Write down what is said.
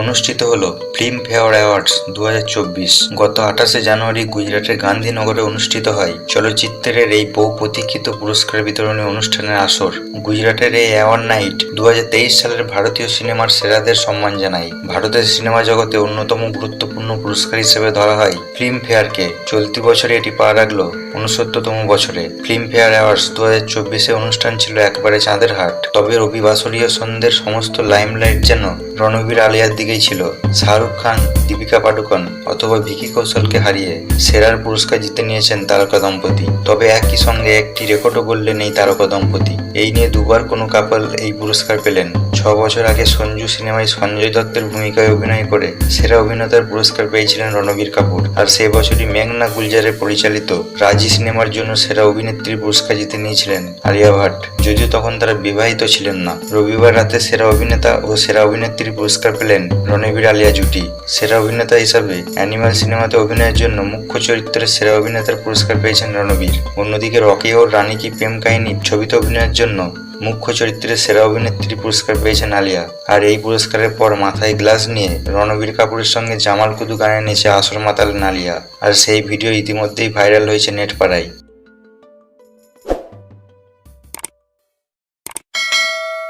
অনুষ্ঠিত হলো film fair awards দু হাজার চব্বিশ। গত আঠাশে জানুয়ারি গুজরাটের গান্ধীনগরে অনুষ্ঠিত হয়। চলচ্চিত্রের এই বহু প্রতীক্ষিত পুরস্কার বিতরণী অনুষ্ঠানের আসর। গুজরাটের এই অ্যাওয়ার্ড নাইট দু হাজার তেইশ সালের ভারতীয় সিনেমার সেরাদের সম্মান জানায়। ভারতের সিনেমা জগতে অন্যতম গুরুত্বপূর্ণ পুরস্কার হিসেবে ধরা হয় ফিল্ম ফেয়ারকে। চলতি বছরে এটি পা রাখল উনসত্তরতম বছরে। ফিল্ম ফেয়ার অ্যাওয়ার্ডস দু হাজার চব্বিশে অনুষ্ঠান ছিল একবারে চাঁদের হাট। তবে রবিবাসরীয় সন্ধ্যের সমস্ত লাইমলাইট যেন রণবীর আলিয়ার দিকেই ছিল শাহরুখ খান, দীপিকা পাডুকোন অথবা ভিকি কৌশলকে হারিয়ে সেরার পুরস্কার জিতে নিয়েছেন তারকা দম্পতি। তবে একই সঙ্গে একটি রেকর্ডও গড়লেন এই তারকা দম্পতি। এই নিয়ে দুবার কোনো কাপল এই পুরস্কার পেলেন। ছ বছর আগে সঞ্জু সিনেমায় সঞ্জয় দত্তের ভূমিকায় অভিনয় করে সেরা অভিনেতার পুরস্কার পেয়েছিলেন রণবীর কাপুর। আর সেই বছরই মেঘনা গুলজারের পরিচালিত রাজি সিনেমার জন্য সেরা অভিনেত্রীর পুরস্কার জিতে নিয়েছিলেন আলিয়া ভাট। যদিও তখন তারা বিবাহিত ছিলেন না। রবিবার রাতে সেরা অভিনেতা ও সেরা অভিনেত্রীর পুরস্কার পেলেন রণবীর আলিয়া জুটি। সেরা অভিনেতা হিসাবে অ্যানিমাল সিনেমাতে অভিনয়ের জন্য মুখ্য চরিত্রের সেরা অভিনেতার পুরস্কার পেয়েছেন রণবীর। অন্যদিকে রকি ও রানী কি প্রেম কাহিনী ছবিতে অভিনয়ের জন্য মুখ্য চরিত্রে সেরা অভিনেত্রী পুরস্কার পেয়েছেন আলিয়া আর এই পুরস্কারের পর মাথায় গ্লাস নিয়ে রণবীর কাপুরের সঙ্গে জামাল কুদু গানের নিচে আসর মাতালেন আলিয়া আর সেই ভিডিও ইতিমধ্যেই ভাইরাল হয়েছে নেট পাড়ায়